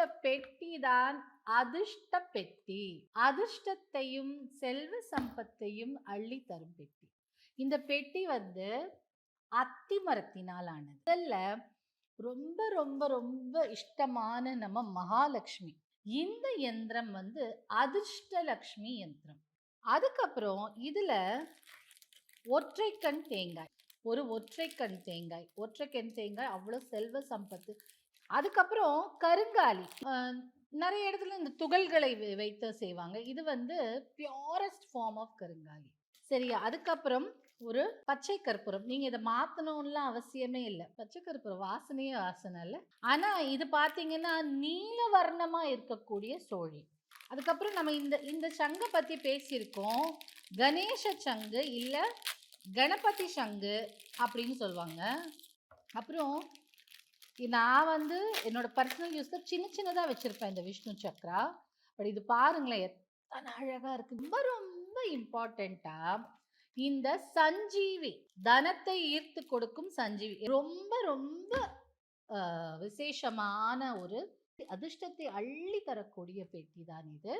இந்த பெட்டி தான் அதிர்ஷ்ட பெட்டி. அதிர்ஷ்டத்தையும் செல்வ சம்பத்தையும் அள்ளி தரும் பெட்டி. இந்த பெட்டி வந்து அத்தி மரத்தினால் ஆனது. இதில் ரொம்ப ரொம்ப ரொம்ப இஷ்டமான நம்ம மகாலட்சுமி. இந்த யந்திரம் வந்து அதிர்ஷ்டலக்ஷ்மி யந்திரம். அதுக்கப்புறம் இதுல ஒற்றைக்கண் தேங்காய். ஒரு ஒற்றைக்கண் தேங்காய். ஒற்றைக்கண் தேங்காய் அவ்வளோ செல்வ சம்பத்து. அதுக்கப்புறம் கருங்காலி. நிறைய இடத்துல இந்த துகள்களை வைத்து செய்வாங்க. இது வந்து பியூரஸ்ட் ஃபார்ம் ஆஃப் கருங்காலி. சரியா? அதுக்கப்புறம் ஒரு பச்சை கற்பூரம். நீங்க இதை மாத்தணும்லாம் அவசியமே இல்லை. பச்சை கற்பூரம் வாசனையே வாசனை இல்லை. ஆனா இது பாத்தீங்கன்னா நீல வர்ணமா இருக்கக்கூடிய சோழி. அதுக்கப்புறம் நம்ம இந்த இந்த சங்கை பத்தி பேசியிருக்கோம். கணேச சங்கு இல்ல கணபதி சங்கு அப்படின்னு சொல்லுவாங்க. அப்புறம் நான் வந்து என்னோட பர்சனல் யூஸ்க்கு சின்ன சின்னதாக வச்சிருப்பேன் இந்த விஷ்ணு சக்ரா. பட் இது பாருங்களேன் எத்தனை அழகாக இருக்கு. ரொம்ப ரொம்ப இம்பார்ட்டண்டா இந்த சஞ்சீவி தனத்தை ஈர்த்து கொடுக்கும் சஞ்சீவி. ரொம்ப ரொம்ப விசேஷமான ஒரு அதிர்ஷ்டத்தை அள்ளி தரக்கூடிய பெட்டி தான் இது.